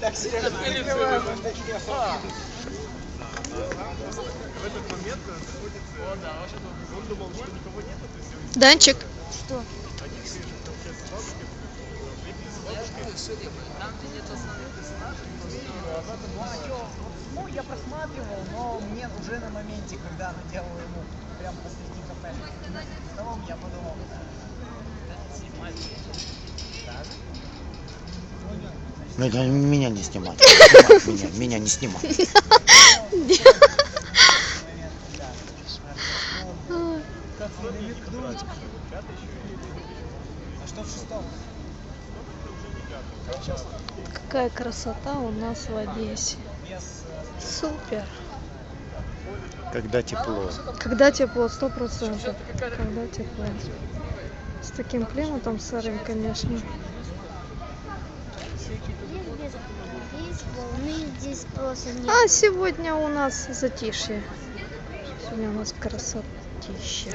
Так, Серега, закрываем такие В этот момент. Он думал, что никого нет, то есть Данчик, Что? они все получается, с бабушкой выпили с бабушкой. Ну, я просматривал, но мне уже на моменте, когда она делала ему прям посреди кафе столом, я подумал, Меня, меня не снимать. Меня, меня не снимать. Какая красота у нас в Одессе. Супер. Когда тепло. Когда тепло, сто процентов. Когда тепло. С таким климатом сырым, конечно. Здесь без здесь А сегодня у нас затишье. Сегодня у нас красотища.